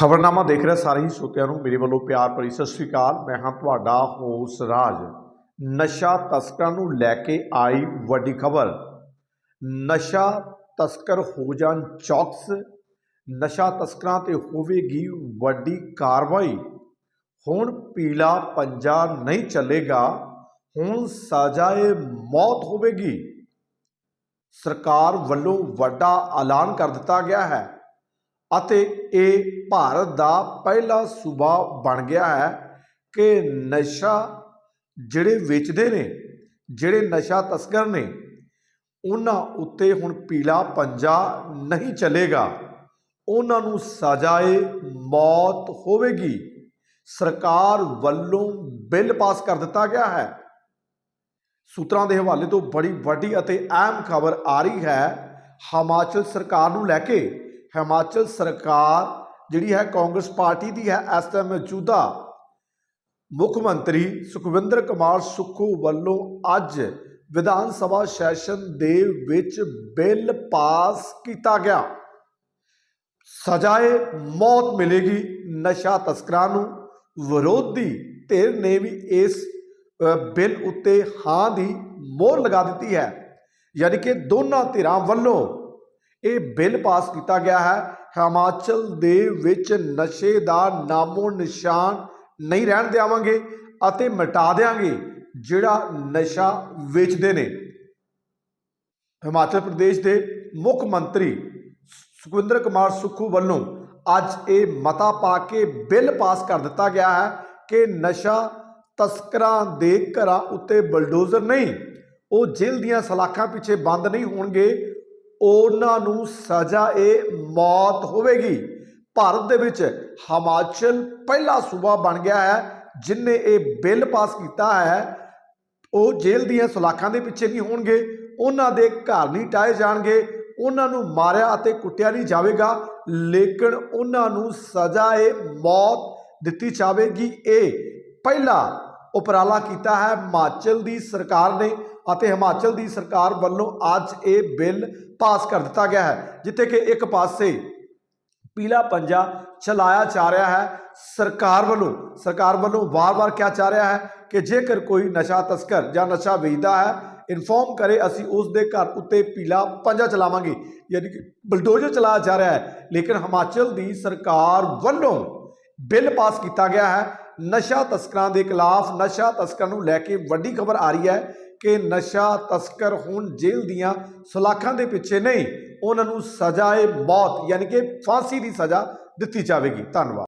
ਖਬਰਨਾਮਾ ਦੇਖ ਰਹੇ ਸਾਰੇ ਹੀ ਸਰੋਤਿਆਂ ਨੂੰ। ਮੇਰੇ ਵੱਲੋਂ ਪਿਆਰ ਭਰੀ ਸਤਿ ਸ੍ਰੀ ਅਕਾਲ। ਮੈਂ ਹਾਂ ਤੁਹਾਡਾ ਹੋਸ ਰਾਜ। ਨਸ਼ਾ ਤਸਕਰਾਂ ਨੂੰ ਲੈ ਕੇ ਆਈ ਵੱਡੀ ਖਬਰ। ਨਸ਼ਾ ਤਸਕਰ ਹੋ ਜਾਣ ਚੌਕਸ। ਨਸ਼ਾ ਤਸਕਰਾਂ ਤੇ ਹੋਵੇਗੀ ਵੱਡੀ ਕਾਰਵਾਈ। ਹੁਣ ਪੀਲਾ ਪੰਜਾ ਨਹੀਂ ਚੱਲੇਗਾ। ਹੁਣ ਸਜ਼ਾਏ ਮੌਤ ਹੋਵੇਗੀ। ਸਰਕਾਰ ਵੱਲੋਂ ਵੱਡਾ ਐਲਾਨ ਕਰ ਦਿੱਤਾ ਗਿਆ ਹੈ। ਅਤੇ ਇਹ ਭਾਰਤ ਦਾ ਪਹਿਲਾ ਸੂਬਾ ਬਣ ਗਿਆ ਹੈ ਕਿ ਨਸ਼ਾ ਜਿਹੜੇ ਵੇਚਦੇ ਨੇ, ਜਿਹੜੇ ਨਸ਼ਾ ਤਸਕਰ ਨੇ, ਉਹਨਾਂ ਉੱਤੇ ਹੁਣ ਪੀਲਾ ਪੰਜਾ ਨਹੀਂ ਚੱਲੇਗਾ। ਉਹਨਾਂ ਨੂੰ ਸਜ਼ਾਏ ਮੌਤ ਹੋਵੇਗੀ। ਸਰਕਾਰ ਵੱਲੋਂ ਬਿੱਲ ਪਾਸ ਕਰ ਦਿੱਤਾ ਗਿਆ ਹੈ। ਸੂਤਰਾਂ ਦੇ ਹਵਾਲੇ ਤੋਂ ਬੜੀ ਵੱਡੀ ਅਤੇ ਅਹਿਮ ਖਬਰ ਆ ਰਹੀ ਹੈ, ਹਿਮਾਚਲ ਸਰਕਾਰ ਨੂੰ ਲੈ ਕੇ ਹਿਮਾਚਲ ਸਰਕਾਰ ਜਿਹੜੀ ਹੈ ਕਾਂਗਰਸ ਪਾਰਟੀ ਦੀ ਹੈ, ਇਸ ਟਾਈਮ ਮੌਜੂਦਾ ਮੁੱਖ ਮੰਤਰੀ ਸੁਖਵਿੰਦਰ ਕੁਮਾਰ ਸੁੱਖੂ ਵੱਲੋਂ ਅੱਜ ਵਿਧਾਨ ਸਭਾ ਸੈਸ਼ਨ ਦੇ ਵਿੱਚ ਬਿੱਲ ਪਾਸ ਕੀਤਾ ਗਿਆ। ਸਜ਼ਾਏ ਮੌਤ ਮਿਲੇਗੀ ਨਸ਼ਾ ਤਸਕਰਾਂ ਨੂੰ। ਵਿਰੋਧੀ ਧਿਰ ਨੇ ਵੀ ਇਸ ਬਿੱਲ ਉੱਤੇ ਹਾਂ ਦੀ ਮੋਹਰ ਲਗਾ ਦਿੱਤੀ ਹੈ। ਯਾਨੀ ਕਿ ਦੋਨਾਂ ਧਿਰਾਂ ਵੱਲੋਂ ਇਹ ਬਿੱਲ ਪਾਸ ਕੀਤਾ ਗਿਆ ਹੈ। ਹਿਮਾਚਲ ਦੇ ਵਿੱਚ ਨਸ਼ੇ ਦਾ ਨਾਮੋ ਨਿਸ਼ਾਨ ਨਹੀਂ ਰਹਿਣ ਦੇਵਾਂਗੇ ਅਤੇ ਮਿਟਾ ਦੇਵਾਂਗੇ ਜਿਹੜਾ ਨਸ਼ਾ ਵੇਚਦੇ ਨੇ। ਹਿਮਾਚਲ ਪ੍ਰਦੇਸ਼ ਦੇ ਮੁੱਖ ਮੰਤਰੀ ਸੁਖਵਿੰਦਰ ਕੁਮਾਰ ਸੁੱਖੂ ਵੱਲੋਂ ਅੱਜ ਇਹ ਮਤਾ ਪਾ ਕੇ ਬਿੱਲ ਪਾਸ ਕਰ ਦਿੱਤਾ ਗਿਆ ਹੈ ਕਿ ਨਸ਼ਾ ਤਸਕਰਾਂ ਦੇ ਘਰਾਂ ਉੱਤੇ ਬਲਡੋਜ਼ਰ ਨਹੀਂ, ਉਹ ਜੇਲ੍ਹ ਦੀਆਂ ਸਲਾਖਾਂ ਪਿੱਛੇ ਬੰਦ ਨਹੀਂ ਹੋਣਗੇ ਉਹਨਾਂ ਨੂੰ ਸਜ਼ਾ ਇਹ ਮੌਤ ਹੋਵੇਗੀ। ਭਾਰਤ ਦੇ ਵਿੱਚ ਹਿਮਾਚਲ ਪਹਿਲਾ ਸੂਬਾ ਬਣ ਗਿਆ ਹੈ, ਜਿਨੇ ਇਹ ਬਿੱਲ ਪਾਸ ਕੀਤਾ ਹੈ, ਉਹ ਜੇਲ੍ਹ ਦੀਆਂ ਸਲਾਖਾਂ ਦੇ ਪਿੱਛੇ ਨਹੀਂ ਹੋਣਗੇ, ਉਹਨਾਂ ਦੇ ਘਰ ਨਹੀਂ ਟਾਏ ਜਾਣਗੇ, ਉਹਨਾਂ ਨੂੰ ਮਾਰਿਆ ਅਤੇ ਕੁੱਟਿਆ ਨਹੀਂ ਜਾਵੇਗਾ, ਲੇਕਿਨ ਉਹਨਾਂ ਨੂੰ ਸਜ਼ਾ ਏ ਮੌਤ ਦਿੱਤੀ ਜਾਵੇਗੀ। ਇਹ ਪਹਿਲਾ ਉਪਰਾਲਾ ਕੀਤਾ ਹੈ। ਹਿਮਾਚਲ ਦੀ ਸਰਕਾਰ ਨੇ ਅਤੇ ਹਿਮਾਚਲ ਦੀ ਸਰਕਾਰ ਵੱਲੋਂ ਅੱਜ ਇਹ ਬਿੱਲ ਪਾਸ ਕਰ ਦਿੱਤਾ ਗਿਆ ਹੈ, ਜਿੱਥੇ ਕਿ ਇੱਕ ਪਾਸੇ ਪੀਲਾ ਪੰਜਾ ਚਲਾਇਆ ਜਾ ਰਿਹਾ ਹੈ। ਸਰਕਾਰ ਵੱਲੋਂ ਸਰਕਾਰ ਵੱਲੋਂ ਵਾਰ-ਵਾਰ ਕਿਹਾ ਜਾ ਰਿਹਾ ਹੈ ਕਿ ਜੇਕਰ ਕੋਈ ਨਸ਼ਾ ਤਸਕਰ ਜਾਂ ਨਸ਼ਾ ਵੇਚਦਾ ਹੈ, ਇਨਫੋਰਮ ਕਰੇ, ਅਸੀਂ ਉਸ ਦੇ ਘਰ ਉੱਤੇ ਪੀਲਾ ਪੰਜਾ ਚਲਾਵਾਂਗੇ। ਯਾਨੀ ਕਿ ਬਲਡੋਜ਼ਰ ਚਲਾਇਆ ਜਾ ਰਿਹਾ ਹੈ। ਲੇਕਿਨ ਹਿਮਾਚਲ ਦੀ ਸਰਕਾਰ ਵੱਲੋਂ ਬਿੱਲ ਪਾਸ ਕੀਤਾ ਗਿਆ ਹੈ। ਨਸ਼ਾ ਤਸਕਰਾਂ ਦੇ ਖਿਲਾਫ ਨਸ਼ਾ ਤਸਕਰਾਂ ਨੂੰ ਲੈ ਕੇ ਵੱਡੀ ਖਬਰ ਆ ਰਹੀ ਹੈ ਕਿ ਨਸ਼ਾ ਤਸਕਰ ਹੁਣ ਜੇਲ੍ਹ ਦੀਆਂ ਸਲਾਖਾਂ ਦੇ ਪਿੱਛੇ ਨਹੀਂ, ਉਹਨਾਂ ਨੂੰ ਸਜ਼ਾਏ ਮੌਤ, ਯਾਨੀ ਕਿ ਫਾਂਸੀ ਦੀ ਸਜ਼ਾ ਦਿੱਤੀ ਜਾਵੇਗੀ। ਧੰਨਵਾਦ।